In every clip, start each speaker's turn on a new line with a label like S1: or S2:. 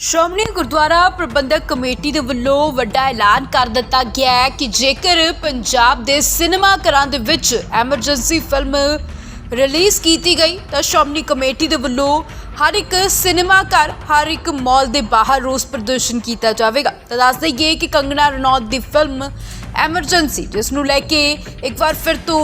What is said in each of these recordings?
S1: ਸ਼੍ਰੋਮਣੀ ਗੁਰਦੁਆਰਾ ਪ੍ਰਬੰਧਕ committee ਦੇ ਵੱਲੋਂ ਵੱਡਾ ਐਲਾਨ ਕਰ ਦਿੱਤਾ ਗਿਆ ਹੈ ਕਿ ਜੇਕਰ ਪੰਜਾਬ ਦੇ ਸਿਨੇਮਾ ਘਰਾਂ ਦੇ ਵਿੱਚ ਐਮਰਜੈਂਸੀ ਫਿਲਮ ਰਿਲੀਜ਼ ਕੀਤੀ ਗਈ, ਤਾਂ ਸ਼੍ਰੋਮਣੀ ਕਮੇਟੀ ਦੇ ਵੱਲੋਂ ਹਰ ਇੱਕ ਸਿਨੇਮਾ ਘਰ, ਹਰ ਇੱਕ ਮਾਲ ਦੇ ਬਾਹਰ ਰੋਸ ਪ੍ਰਦਰਸ਼ਨ ਕੀਤਾ ਜਾਵੇਗਾ। ਤਾਂ ਦੱਸ ਦਈਏ ਕਿ ਕੰਗਣਾ ਰਣੌਤ ਦੀ ਫਿਲਮ ਐਮਰਜੈਂਸੀ, ਜਿਸ ਨੂੰ ਲੈ ਕੇ ਇੱਕ ਵਾਰ ਫਿਰ ਤੋਂ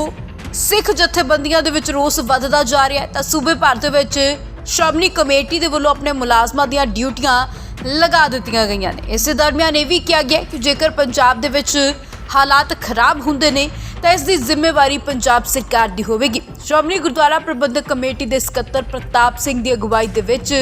S1: ਸਿੱਖ ਜਥੇਬੰਦੀਆਂ ਦੇ ਵਿੱਚ ਰੋਸ ਵੱਧਦਾ ਜਾ ਰਿਹਾ ਹੈ, ਤਾਂ ਸੂਬੇ ਭਰ ਦੇ ਵਿੱਚ ਸ਼੍ਰੋਮਣੀ ਕਮੇਟੀ ਦੇ ਵੱਲੋਂ ਆਪਣੇ ਮੁਲਾਜ਼ਮਾਂ ਦੀਆਂ ਡਿਊਟੀਆਂ ਲਗਾ ਦਿੱਤੀਆਂ ਗਈਆਂ ਨੇ। ਇਸੇ ਦਰਮਿਆਨ ਇਹ ਵੀ ਕਿਹਾ ਗਿਆ ਕਿ ਜੇਕਰ ਪੰਜਾਬ ਦੇ ਵਿੱਚ ਹਾਲਾਤ ਖਰਾਬ ਹੁੰਦੇ ਨੇ, ਤਾਂ ਇਸ ਦੀ ਜ਼ਿੰਮੇਵਾਰੀ ਪੰਜਾਬ ਸਰਕਾਰ ਦੀ ਹੋਵੇਗੀ। ਸ਼੍ਰੋਮਣੀ ਗੁਰਦੁਆਰਾ ਪ੍ਰਬੰਧਕ ਕਮੇਟੀ ਦੇ ਸਕੱਤਰ ਪ੍ਰਤਾਪ ਸਿੰਘ ਦੀ ਅਗਵਾਈ ਦੇ ਵਿੱਚ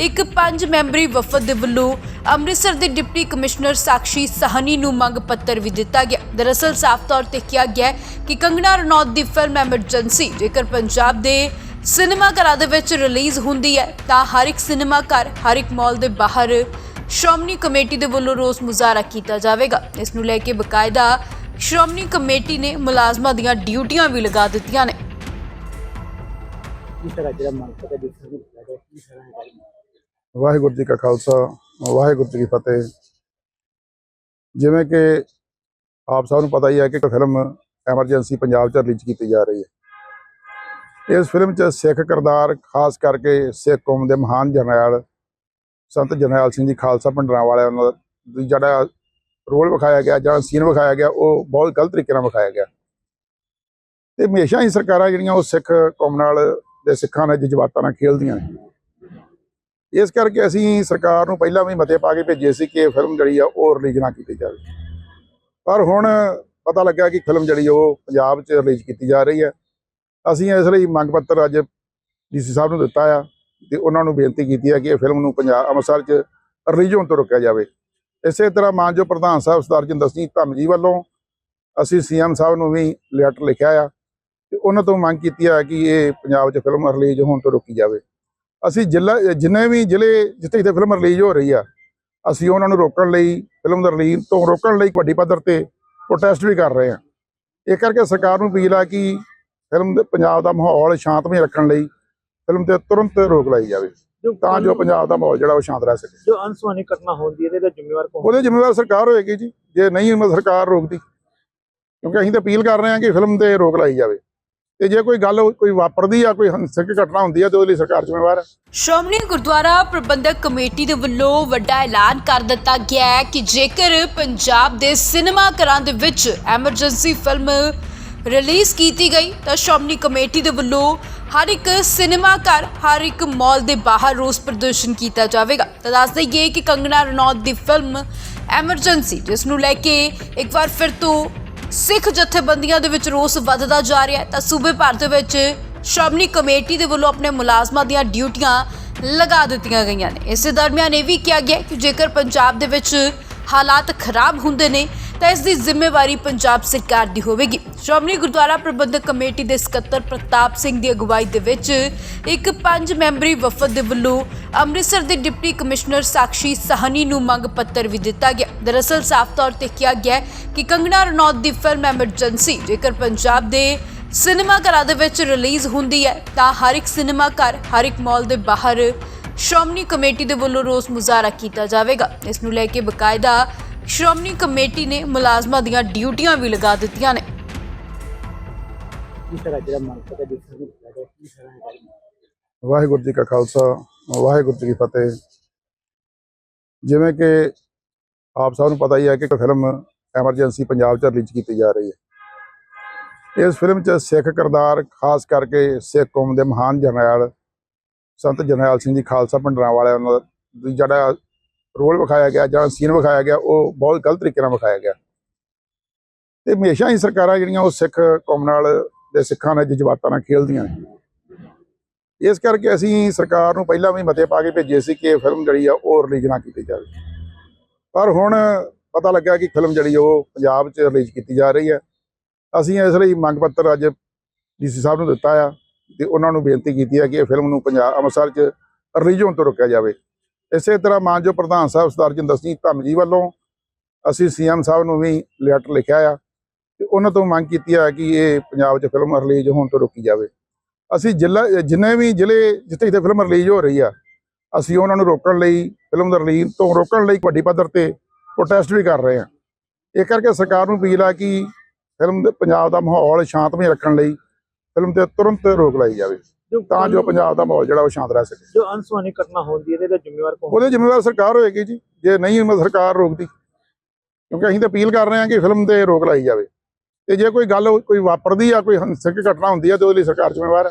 S1: ਇੱਕ ਪੰਜ ਮੈਂਬਰੀ ਵਫਦ ਦੇ ਵੱਲੋਂ ਅੰਮ੍ਰਿਤਸਰ ਦੇ ਡਿਪਟੀ ਕਮਿਸ਼ਨਰ ਸਾਕਸ਼ੀ ਸਹਨੀ ਨੂੰ ਮੰਗ ਪੱਤਰ ਵੀ ਦਿੱਤਾ ਗਿਆ। ਦਰਅਸਲ ਸਾਫ਼ ਤੌਰ ਤੇ ਕਿਹਾ ਗਿਆ ਕਿ ਕੰਗਣਾ ਰਣੌਤ ਦੀ ਫਿਲਮ ਐਮਰਜੈਂਸੀ, ਜੇਕਰ ਪੰਜਾਬ ਦੇ ਸਿਨੇਮਾ ਘਰਾਂ ਦੇ ਵਿੱਚ ਰਿਲੀਜ਼ ਹੁੰਦੀ ਹੈ ਤਾਂ ਹਰ ਇੱਕ ਸਿਨੇਮਾ ਘਰ ਹਰ ਇੱਕ ਮਾਲ ਦੇ ਬਾਹਰ ਸ਼੍ਰੋਮਣੀ ਕਮੇਟੀ ਦੇ ਵੱਲੋਂ ਰੋਸ ਮੁਜ਼ਾਹਰਾ ਕੀਤਾ ਜਾਵੇਗਾ। ਇਸ ਨੂੰ ਲੈ ਕੇ ਬਕਾਇਦਾ ਸ਼੍ਰੋਮਣੀ ਕਮੇਟੀ ਨੇ ਮੁਲਾਜ਼ਮਾਂ ਦੀਆਂ ਡਿਊਟੀਆਂ ਵੀ ਲਗਾ ਦਿੱਤੀਆਂ ਨੇ।
S2: ਵਾਹਿਗੁਰੂ ਜੀ ਕਾ ਖਾਲਸਾ ਵਾਹਿਗੁਰੂ ਜੀ ਕੀ ਫਤਿਹ। ਜਿਵੇਂ ਕਿ ਆਪ ਸਭ ਨੂੰ ਪਤਾ ਹੀ ਹੈ ਕਿ ਇੱਕ ਫਿਲਮ ਐਮਰਜੈਂਸੀ ਪੰਜਾਬ 'ਚ ਰਿਲੀਜ਼ ਕੀਤੀ ਜਾ ਰਹੀ ਹੈ। ਇਸ ਫਿਲਮ 'ਚ ਸਿੱਖ ਕਿਰਦਾਰ, ਖਾਸ ਕਰਕੇ ਸਿੱਖ ਕੌਮ ਦੇ ਮਹਾਨ ਜਰਨੈਲ, ਸੰਤ ਜਰਨੈਲ ਸਿੰਘ ਜੀ ਖਾਲਸਾ ਭੰਡਰਾਂ ਵਾਲਿਆਂ ਦਾ ਜਿਹੜਾ ਰੋਲ ਵਿਖਾਇਆ ਗਿਆ ਜਾਂ ਸੀਨ ਵਿਖਾਇਆ ਗਿਆ, ਉਹ ਬਹੁਤ ਗਲਤ ਤਰੀਕੇ ਨਾਲ ਵਿਖਾਇਆ ਗਿਆ। ਤੇ ਹਮੇਸ਼ਾ ਹੀ ਸਰਕਾਰਾਂ ਜਿਹੜੀਆਂ ਉਹ ਸਿੱਖ ਕੌਮ ਨਾਲ ਦੇ ਸਿੱਖਾਂ ਨਾਲ ਜਜ਼ਬਾਤਾਂ ਨਾਲ ਖੇਲਦੀਆਂ ਨੇ। ਇਸ ਕਰਕੇ ਅਸੀਂ ਸਰਕਾਰ ਨੂੰ ਪਹਿਲਾਂ ਵੀ ਮਤੇ ਪਾ ਕੇ ਭੇਜੇ ਸੀ ਕਿ ਇਹ ਫਿਲਮ ਜਿਹੜੀ ਆ ਉਹ ਰਿਲੀਜ਼ ਨਾ ਕੀਤੀ ਜਾਵੇ। ਪਰ ਹੁਣ ਪਤਾ ਲੱਗਾ ਕਿ ਫਿਲਮ ਜਿਹੜੀ ਉਹ ਪੰਜਾਬ 'ਚ ਰਿਲੀਜ਼ ਕੀਤੀ ਜਾ ਰਹੀ ਹੈ ਅਸੀਂ ਇਸ ਲਈ ਮੰਗ ਪੱਤਰ ਅੱਜ ਡੀਸੀ ਸਾਹਿਬ ਨੂੰ ਦਿੱਤਾ ਆ ਤੇ ਉਹਨਾਂ ਨੂੰ ਬੇਨਤੀ ਕੀਤੀ ਹੈ ਕਿ ਇਹ ਫਿਲਮ ਨੂੰ ਪੰਜਾਬ ਅੰਮ੍ਰਿਤਸਰ 'ਚ ਰਿਲੀਜ਼ ਹੋਣ ਤੋਂ ਰੋਕਿਆ ਜਾਵੇ। ਇਸੇ ਤਰ੍ਹਾਂ ਮਾਨਯੋਗ ਪ੍ਰਧਾਨ ਸਾਹਿਬ ਸਰਦਾਰ ਜਿੰਦਰ ਸਿੰਘ ਧੰਮ ਜੀ ਵੱਲੋਂ ਅਸੀਂ ਸੀਐਮ ਸਾਹਿਬ ਨੂੰ ਵੀ ਲੈਟਰ ਲਿਖਿਆ ਆ ਤੇ ਉਹਨਾਂ ਤੋਂ ਮੰਗ ਕੀਤੀ ਆ ਕਿ ਇਹ ਪੰਜਾਬ 'ਚ ਫਿਲਮ ਰਿਲੀਜ਼ ਹੋਣ ਤੋਂ ਰੋਕੀ ਜਾਵੇ। ਅਸੀਂ ਜ਼ਿਲ੍ਹਾ, ਜਿੰਨੇ ਵੀ ਜ਼ਿਲ੍ਹੇ ਜਿੱਥੇ ਜਿੱਥੇ ਫਿਲਮ ਰਿਲੀਜ਼ ਹੋ ਰਹੀ ਆ, ਅਸੀਂ ਉਹਨਾਂ ਨੂੰ ਰੋਕਣ ਲਈ ਫਿਲਮ ਦਾ ਰਿਲੀਜ਼ ਤੋਂ ਰੋਕਣ ਲਈ ਵੱਡੀ ਪੱਧਰ ਤੇ ਪ੍ਰੋਟੈਸਟ ਵੀ ਕਰ ਰਹੇ ਹਾਂ ਇਹ ਕਰਕੇ ਸਰਕਾਰ ਨੂੰ ਅਪੀਲ ਆ ਕਿ ਫਿਲਮ ਦੇ ਪੰਜਾਬ ਦਾ ਮਾਹੌਲ ਸ਼ਾਂਤਮਈ ਰੱਖਣ ਲਈ ਫਿਲਮ ਤੇ ਤੁਰੰਤ ਰੋਕ ਲਾਈ ਜਾਵੇ। ਤਾਂ ਜੋ ਪੰਜਾਬ ਦਾ ਮਾਹੌਲ ਜਿਹੜਾ ਉਹ ਸ਼ਾਂਤ ਰਹਿ ਸਕੇ।
S3: ਜੋ ਅਨਸਵਾਨੀ ਘਟਨਾ ਹੁੰਦੀ ਹੈ ਇਹਦੇ ਦਾ ਜ਼ਿੰਮੇਵਾਰ ਕੌਣ?
S2: ਉਹਦੇ ਜ਼ਿੰਮੇਵਾਰ ਸਰਕਾਰ ਹੋਏਗੀ ਜੀ। ਜੇ ਨਹੀਂ ਸਰਕਾਰ ਰੋਕਦੀ ਕਿਉਂਕਿ ਅਸੀਂ ਤਾਂ ਅਪੀਲ ਕਰ ਰਹੇ ਹਾਂ ਕਿ ਫਿਲਮ ਤੇ ਰੋਕ ਲਾਈ ਜਾਵੇ। ਤੇ ਜੇ ਕੋਈ ਗੱਲ ਕੋਈ ਵਾਪਰਦੀ ਆ ਕੋਈ ਹਿੰਸਕ ਘਟਨਾ ਹੁੰਦੀ ਆ ਤੇ ਉਹਦੇ ਲਈ ਸਰਕਾਰ ਜ਼ਿੰਮੇਵਾਰ ਹੈ।
S1: ਸ਼੍ਰੋਮਣੀ ਗੁਰਦੁਆਰਾ ਪ੍ਰਬੰਧਕ ਕਮੇਟੀ ਦੇ ਵੱਲੋਂ ਵੱਡਾ ਐਲਾਨ ਕਰ ਦਿੱਤਾ ਗਿਆ ਹੈ ਕਿ ਜੇਕਰ ਪੰਜਾਬ ਦੇ ਸਿਨੇਮਾ ਘਰਾਂ ਦੇ ਵਿੱਚ ਐਮਰਜੈਂਸੀ ਫਿਲਮ ਰਿਲੀਜ਼ ਕੀਤੀ ਗਈ ਤਾਂ ਸ਼੍ਰੋਮਣੀ ਕਮੇਟੀ ਦੇ ਵੱਲੋਂ ਹਰ ਇੱਕ ਸਿਨੇਮਾ ਘਰ, ਹਰ ਇੱਕ ਮਾਲ ਦੇ ਬਾਹਰ ਰੋਸ ਪ੍ਰਦਰਸ਼ਨ ਕੀਤਾ ਜਾਵੇਗਾ। ਤਾਂ ਦੱਸ ਦਈਏ ਕਿ ਕੰਗਣਾ ਰਣੌਤ ਦੀ ਫਿਲਮ ਐਮਰਜੈਂਸੀ ਜਿਸ ਨੂੰ ਲੈ ਕੇ ਇੱਕ ਵਾਰ ਫਿਰ ਤੋਂ ਸਿੱਖ ਜਥੇਬੰਦੀਆਂ ਦੇ ਵਿੱਚ ਰੋਸ ਵੱਧਦਾ ਜਾ ਰਿਹਾ ਹੈ, ਤਾਂ ਸੂਬੇ ਭਰ ਦੇ ਵਿੱਚ ਸ਼੍ਰੋਮਣੀ ਕਮੇਟੀ ਦੇ ਵੱਲੋਂ ਆਪਣੇ ਮੁਲਾਜ਼ਮਾਂ ਦੀਆਂ ਡਿਊਟੀਆਂ ਲਗਾ ਦਿੱਤੀਆਂ ਗਈਆਂ ਨੇ। ਇਸੇ ਦਰਮਿਆਨ ਇਹ ਵੀ ਕਿਹਾ ਗਿਆ ਕਿ ਜੇਕਰ ਪੰਜਾਬ ਦੇ ਵਿੱਚ ਹਾਲਾਤ ਖਰਾਬ ਹੁੰਦੇ ਨੇ ਤਾਂ ਇਸ ਦੀ ਜ਼ਿੰਮੇਵਾਰੀ ਪੰਜਾਬ ਸਰਕਾਰ ਦੀ ਹੋਵੇਗੀ। ਸ਼੍ਰੋਮਣੀ ਗੁਰਦੁਆਰਾ ਪ੍ਰਬੰਧਕ ਕਮੇਟੀ ਦੇ ਸਕੱਤਰ ਪ੍ਰਤਾਪ ਸਿੰਘ ਦੀ ਅਗਵਾਈ ਦੇ ਵਿੱਚ ਇੱਕ ਪੰਜ ਮੈਂਬਰੀ ਵਫਦ ਦੇ ਵੱਲੋਂ ਅੰਮ੍ਰਿਤਸਰ ਦੇ ਡਿਪਟੀ ਕਮਿਸ਼ਨਰ ਸਾਕਸ਼ੀ ਸਾਹਨੀ ਨੂੰ ਮੰਗ ਪੱਤਰ ਵੀ ਦਿੱਤਾ ਗਿਆ। ਦਰਅਸਲ ਸਾਫ਼ ਤੌਰ ਤੇ ਕਿਹਾ ਗਿਆ ਕਿ ਕੰਗਣਾ ਰਣੌਤ ਦੀ ਫਿਲਮ ਐਮਰਜੈਂਸੀ ਜੇਕਰ ਪੰਜਾਬ ਦੇ ਸਿਨੇਮਾ ਘਰਾਂ ਦੇ ਵਿੱਚ ਰਿਲੀਜ਼ ਹੁੰਦੀ ਹੈ, ਤਾਂ ਹਰ ਇੱਕ ਸਿਨੇਮਾ ਘਰ, ਹਰ ਇੱਕ ਮਾਲ ਦੇ ਬਾਹਰ ਸ਼੍ਰੋਮਣੀ ਕਮੇਟੀ ਦੇ ਵੱਲੋਂ ਰੋਸ ਮੁਜ਼ਾਹਰਾ ਕੀਤਾ ਜਾਵੇਗਾ। ਇਸ ਨੂੰ ਲੈ ਕੇ ਬਕਾਇਦਾ ਸ਼੍ਰੋਮਣੀ ਕਮੇਟੀ ਨੇ ਮੁਲਾਜ਼ਮਾਂ ਦੀਆਂ ਡਿਊਟੀਆਂ ਵੀ ਲਗਾ ਦਿੱਤੀਆਂ ਨੇ।
S2: ਵਾਹਿਗੁਰੂ ਜੀ ਕਾ ਖਾਲਸਾ ਵਾਹਿਗੁਰੂ ਜੀ ਕੀ ਫਤਿਹ। ਜਿਵੇਂ ਕਿ ਆਪ ਸਭ ਨੂੰ ਪਤਾ ਹੀ ਹੈ ਕਿ ਇੱਕ ਫਿਲਮ ਐਮਰਜੈਂਸੀ ਪੰਜਾਬ 'ਚ ਰਿਲੀਜ਼ ਕੀਤੀ ਜਾ ਰਹੀ ਹੈ। ਇਸ ਫਿਲਮ 'ਚ ਸਿੱਖ ਕਿਰਦਾਰ ਖਾਸ ਕਰਕੇ ਸਿੱਖ ਕੌਮ ਦੇ ਮਹਾਨ ਜਰਨੈਲ ਸੰਤ ਜਰਨੈਲ ਸਿੰਘ ਜੀ ਖਾਲਸਾ ਭੰਡਰਾਂ ਵਾਲਿਆਂ ਦਾ ਜਿਹੜਾ ਰੋਲ ਵਿਖਾਇਆ ਗਿਆ ਜਾਂ ਸੀਨ ਵਿਖਾਇਆ ਗਿਆ, ਉਹ ਬਹੁਤ ਗਲਤ ਤਰੀਕੇ ਨਾਲ ਵਿਖਾਇਆ ਗਿਆ। ਤੇ ਹਮੇਸ਼ਾ ਹੀ ਸਰਕਾਰਾਂ ਜਿਹੜੀਆਂ ਉਹ ਸਿੱਖ ਕੌਮ ਨਾਲ ਦੇ ਸਿੱਖਾਂ ਦੇ ਜਜ਼ਬਾਤਾਂ ਨਾਲ ਖੇਲਦੀਆਂ ਨੇ। ਇਸ ਕਰਕੇ ਅਸੀਂ ਸਰਕਾਰ ਨੂੰ ਪਹਿਲਾਂ ਵੀ ਮਤੇ ਪਾ ਕੇ ਭੇਜੇ ਸੀ ਕਿ ਇਹ ਫਿਲਮ ਜਿਹੜੀ ਆ ਉਹ ਰਿਲੀਜ਼ ਨਾ ਕੀਤੀ ਜਾਵੇ। ਪਰ ਹੁਣ ਪਤਾ ਲੱਗਾ ਕਿ ਫਿਲਮ ਜਿਹੜੀ ਉਹ ਪੰਜਾਬ 'ਚ ਰਿਲੀਜ਼ ਕੀਤੀ ਜਾ ਰਹੀ ਹੈ ਅਸੀਂ ਇਸ ਲਈ ਮੰਗ ਪੱਤਰ ਅੱਜ ਡੀਸੀ ਸਾਹਿਬ ਨੂੰ ਦਿੱਤਾ ਆ ਤੇ ਉਹਨਾਂ ਨੂੰ ਬੇਨਤੀ ਕੀਤੀ ਹੈ ਕਿ ਇਹ ਫਿਲਮ ਨੂੰ ਪੰਜਾਬ, ਅੰਮ੍ਰਿਤਸਰ 'ਚ ਰਿਲੀਜ਼ ਹੋਣ ਤੋਂ ਰੋਕਿਆ ਜਾਵੇ। ਇਸੇ ਤਰ੍ਹਾਂ ਮਾਨਯੋਗ ਪ੍ਰਧਾਨ ਸਾਹਿਬ ਸਰਦਾਰ ਜਿੰਦਰ ਸਿੰਘ ਧੰਮ ਜੀ ਵੱਲੋਂ ਅਸੀਂ ਸੀਐਮ ਸਾਹਿਬ ਨੂੰ ਵੀ ਲੈਟਰ ਲਿਖਿਆ ਆ ਤੇ ਉਹਨਾਂ ਤੋਂ ਮੰਗ ਕੀਤੀ ਆ ਕਿ ਇਹ ਪੰਜਾਬ 'ਚ ਫਿਲਮ ਰਿਲੀਜ਼ ਹੋਣ ਤੋਂ ਰੋਕੀ ਜਾਵੇ। ਅਸੀਂ ਜ਼ਿਲ੍ਹਾ, ਜਿੰਨੇ ਵੀ ਜ਼ਿਲ੍ਹੇ ਜਿੱਥੇ ਜਿੱਥੇ ਫਿਲਮ ਰਿਲੀਜ਼ ਹੋ ਰਹੀ ਆ, ਅਸੀਂ ਉਹਨਾਂ ਨੂੰ ਰੋਕਣ ਲਈ ਫਿਲਮ ਦਾ ਰਿਲੀਜ਼ ਤੋਂ ਰੋਕਣ ਲਈ ਵੱਡੀ ਪੱਧਰ ਤੇ ਪ੍ਰੋਟੈਸਟ ਵੀ ਕਰ ਰਹੇ ਹਾਂ ਇਹ ਕਰਕੇ ਸਰਕਾਰ ਨੂੰ ਅਪੀਲ ਆ ਕਿ ਫਿਲਮ ਦੇ ਪੰਜਾਬ ਦਾ ਮਾਹੌਲ ਸ਼ਾਂਤਮਈ ਰੱਖਣ ਲਈ ਫਿਲਮ ਤੇ ਤੁਰੰਤ ਰੋਕ ਲਾਈ ਜਾਵੇ। ਤਾਂ ਜੋ ਪੰਜਾਬ ਦਾ ਮਾਹੌਲ ਜਿਹੜਾ ਉਹ ਸ਼ਾਂਤ ਰਹਿ ਸਕੇ।
S3: ਜੋ ਅਨਸੁਆਨੀ ਘਟਨਾ ਹੁੰਦੀ ਹੈ ਇਹਦੇ ਜ਼ਿੰਮੇਵਾਰ ਕੌਣ?
S2: ਉਹਦੇ ਜ਼ਿੰਮੇਵਾਰ ਸਰਕਾਰ ਹੋਏਗੀ ਜੀ। ਜੇ ਨਹੀਂ ਮੈਂ ਸਰਕਾਰ ਰੋਕਦੀ। ਕਿਉਂਕਿ ਅਸੀਂ ਤਾਂ ਅਪੀਲ ਕਰ ਰਹੇ ਹਾਂ ਕਿ ਫਿਲਮ ਤੇ ਰੋਕ ਲਾਈ ਜਾਵੇ। ਤੇ ਜੇ ਕੋਈ ਗੱਲ ਕੋਈ ਵਾਪਰਦੀ ਆ ਕੋਈ ਹਿੰਸਕ ਘਟਨਾ ਹੁੰਦੀ ਆ ਤੇ ਉਹਦੇ ਲਈ ਸਰਕਾਰ ਜ਼ਿੰਮੇਵਾਰ ਹੈ।